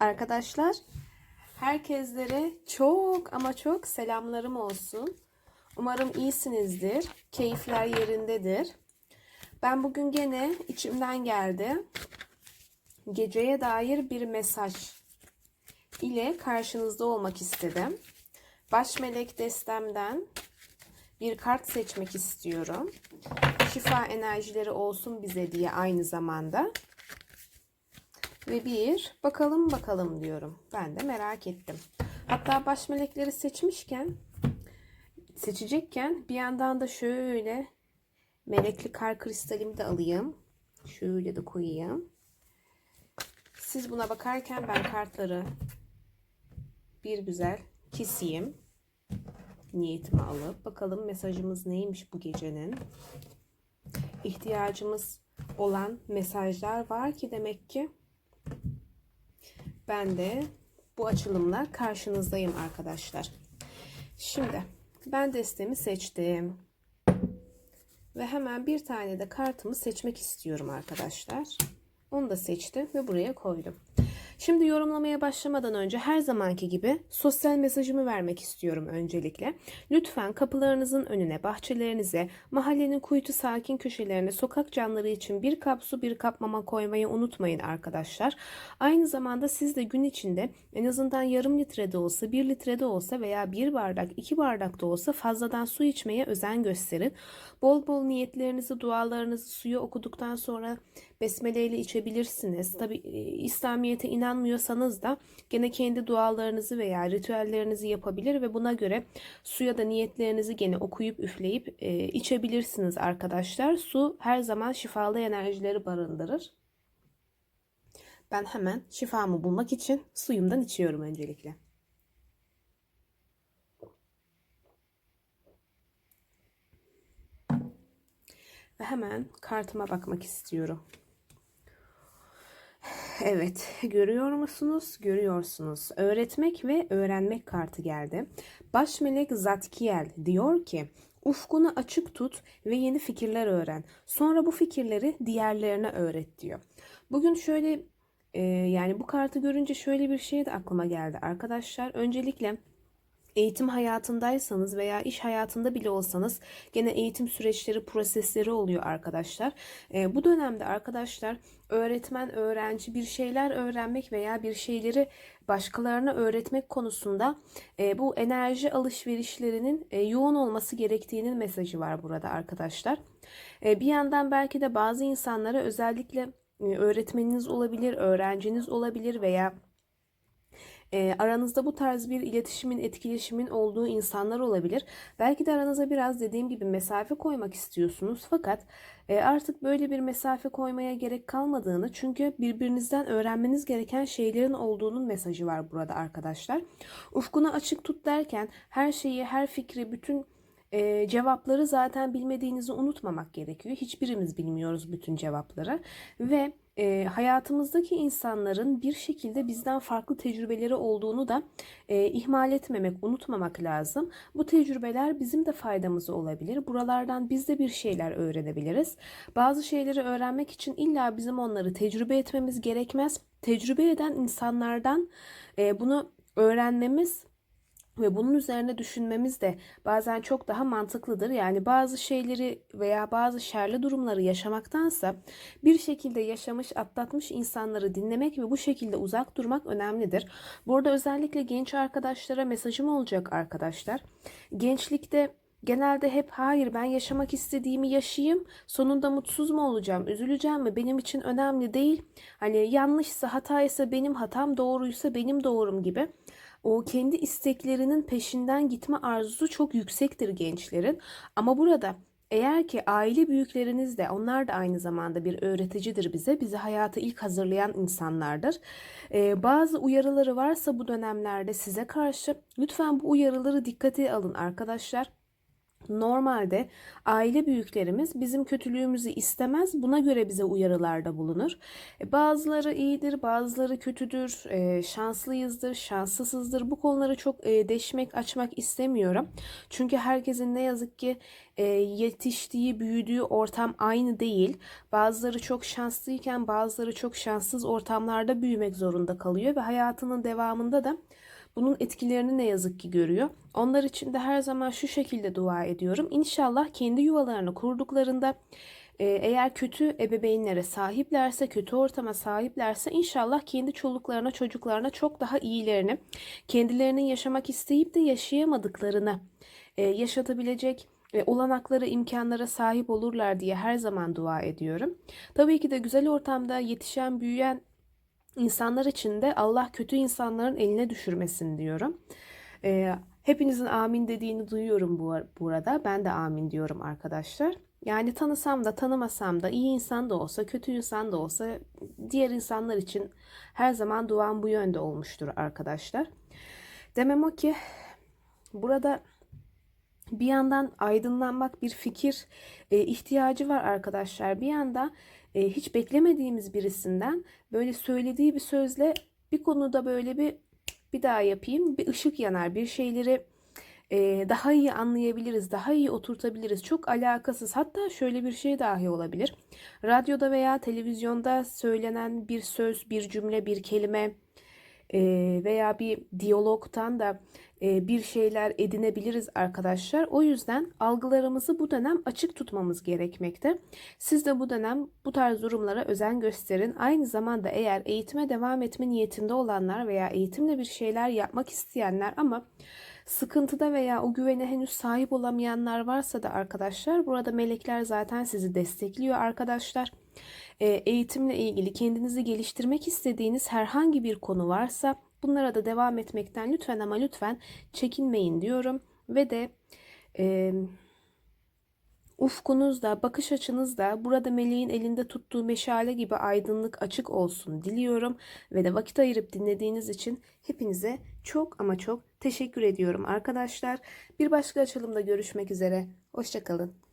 Arkadaşlar, herkeslere çok ama çok selamlarım olsun. Umarım iyisinizdir, keyifler yerindedir. Ben bugün gene içimden geldi. Geceye dair bir mesaj ile karşınızda olmak istedim. Baş melek destemden bir kart seçmek istiyorum. Şifa enerjileri olsun bize diye aynı zamanda. Ve bir bakalım bakalım diyorum. Ben de merak ettim. Hatta baş melekleri seçmişken seçecekken bir yandan da şöyle melekli kar kristalimi de alayım. Şöyle de koyayım. Siz buna bakarken ben kartları bir güzel keseyim. Niyetimi alıp bakalım mesajımız neymiş bu gecenin. İhtiyacımız olan mesajlar var ki demek ki ben de bu açılımla karşınızdayım arkadaşlar. Şimdi ben destemi seçtim. Ve hemen bir tane de kartımı seçmek istiyorum arkadaşlar. Onu da seçtim ve buraya koydum. Şimdi yorumlamaya başlamadan önce her zamanki gibi sosyal mesajımı vermek istiyorum öncelikle. Lütfen kapılarınızın önüne, bahçelerinize, mahallenin kuytu sakin köşelerine sokak canları için bir kap su bir kap mama koymayı unutmayın arkadaşlar. Aynı zamanda siz de gün içinde en azından yarım litre de olsa, bir litre de olsa veya bir bardak, iki bardak da olsa fazladan su içmeye özen gösterin. Bol bol niyetlerinizi, dualarınızı suya okuduktan sonra besmele ile içebilirsiniz. Tabi İslamiyet'e inanmıyorsanız da gene kendi dualarınızı veya ritüellerinizi yapabilir ve buna göre suya da niyetlerinizi gene okuyup üfleyip e, içebilirsiniz arkadaşlar. Su her zaman şifalı enerjileri barındırır. Ben hemen şifamı bulmak için suyumdan içiyorum öncelikle. Ve hemen kartıma bakmak istiyorum. Evet, görüyor musunuz? Görüyorsunuz. Öğretmek ve öğrenmek kartı geldi. Baş melek Zatkiel diyor ki, ufkunu açık tut ve yeni fikirler öğren. Sonra bu fikirleri diğerlerine öğret diyor. Bugün şöyle e, yani bu kartı görünce şöyle bir şey de aklıma geldi arkadaşlar. Öncelikle eğitim hayatındaysanız veya iş hayatında bile olsanız gene eğitim süreçleri, prosesleri oluyor arkadaşlar. E, bu dönemde arkadaşlar öğretmen, öğrenci bir şeyler öğrenmek veya bir şeyleri başkalarına öğretmek konusunda e, bu enerji alışverişlerinin e, yoğun olması gerektiğinin mesajı var burada arkadaşlar. E, bir yandan belki de bazı insanlara özellikle e, öğretmeniniz olabilir, öğrenciniz olabilir veya e, aranızda bu tarz bir iletişimin, etkileşimin olduğu insanlar olabilir. Belki de aranıza biraz dediğim gibi mesafe koymak istiyorsunuz fakat e, artık böyle bir mesafe koymaya gerek kalmadığını çünkü birbirinizden öğrenmeniz gereken şeylerin olduğunun mesajı var burada arkadaşlar. Ufkunu açık tut derken her şeyi, her fikri, bütün e, cevapları zaten bilmediğinizi unutmamak gerekiyor. Hiçbirimiz bilmiyoruz bütün cevapları ve e, hayatımızdaki insanların bir şekilde bizden farklı tecrübeleri olduğunu da e, ihmal etmemek, unutmamak lazım. Bu tecrübeler bizim de faydamıza olabilir. Buralardan biz de bir şeyler öğrenebiliriz. Bazı şeyleri öğrenmek için illa bizim onları tecrübe etmemiz gerekmez. Tecrübe eden insanlardan e, bunu öğrenmemiz ve bunun üzerine düşünmemiz de bazen çok daha mantıklıdır. Yani bazı şeyleri veya bazı şerli durumları yaşamaktansa bir şekilde yaşamış, atlatmış insanları dinlemek ve bu şekilde uzak durmak önemlidir. Burada özellikle genç arkadaşlara mesajım olacak arkadaşlar. Gençlikte Genelde hep hayır ben yaşamak istediğimi yaşayayım. Sonunda mutsuz mu olacağım, üzüleceğim mi benim için önemli değil. Hani yanlışsa hataysa benim hatam, doğruysa benim doğrum gibi o kendi isteklerinin peşinden gitme arzusu çok yüksektir gençlerin. Ama burada eğer ki aile büyükleriniz de onlar da aynı zamanda bir öğreticidir bize. Bizi hayata ilk hazırlayan insanlardır. Ee, bazı uyarıları varsa bu dönemlerde size karşı lütfen bu uyarıları dikkate alın arkadaşlar. Normalde aile büyüklerimiz bizim kötülüğümüzü istemez, buna göre bize uyarılarda bulunur. E, Bazıları iyidir, bazıları kötüdür, e, şanslıyızdır, şanssızızdır. Bu konuları çok e, deşmek, açmak istemiyorum. Çünkü herkesin ne yazık ki yetiştiği, büyüdüğü ortam aynı değil. Bazıları çok şanslıyken bazıları çok şanssız ortamlarda büyümek zorunda kalıyor ve hayatının devamında da bunun etkilerini ne yazık ki görüyor. Onlar için de her zaman şu şekilde dua ediyorum. İnşallah kendi yuvalarını kurduklarında e, eğer kötü ebeveynlere sahiplerse, kötü ortama sahiplerse inşallah kendi çoluklarına, çocuklarına çok daha iyilerini, kendilerinin yaşamak isteyip de yaşayamadıklarını e, yaşatabilecek e, olanaklara, imkanlara sahip olurlar diye her zaman dua ediyorum. Tabii ki de güzel ortamda yetişen, büyüyen İnsanlar için de Allah kötü insanların eline düşürmesin diyorum. Ee, hepinizin amin dediğini duyuyorum bu burada. Ben de amin diyorum arkadaşlar. Yani tanısam da tanımasam da iyi insan da olsa kötü insan da olsa diğer insanlar için her zaman duam bu yönde olmuştur arkadaşlar. Demem o ki burada bir yandan aydınlanmak bir fikir e, ihtiyacı var arkadaşlar. Bir yanda e, hiç beklemediğimiz birisinden böyle söylediği bir sözle bir konuda böyle bir bir daha yapayım bir ışık yanar bir şeyleri e, daha iyi anlayabiliriz daha iyi oturtabiliriz. Çok alakasız. Hatta şöyle bir şey dahi olabilir. Radyoda veya televizyonda söylenen bir söz bir cümle bir kelime veya bir diyalogtan da bir şeyler edinebiliriz arkadaşlar. O yüzden algılarımızı bu dönem açık tutmamız gerekmekte. Siz de bu dönem bu tarz durumlara özen gösterin. Aynı zamanda eğer eğitime devam etme niyetinde olanlar veya eğitimle bir şeyler yapmak isteyenler ama sıkıntıda veya o güvene henüz sahip olamayanlar varsa da arkadaşlar burada melekler zaten sizi destekliyor arkadaşlar. E, eğitimle ilgili kendinizi geliştirmek istediğiniz herhangi bir konu varsa bunlara da devam etmekten lütfen ama lütfen çekinmeyin diyorum ve de e, ufkunuzda, bakış açınızda burada meleğin elinde tuttuğu meşale gibi aydınlık açık olsun diliyorum ve de vakit ayırıp dinlediğiniz için hepinize çok ama çok teşekkür ediyorum arkadaşlar. Bir başka açılımda görüşmek üzere. Hoşçakalın.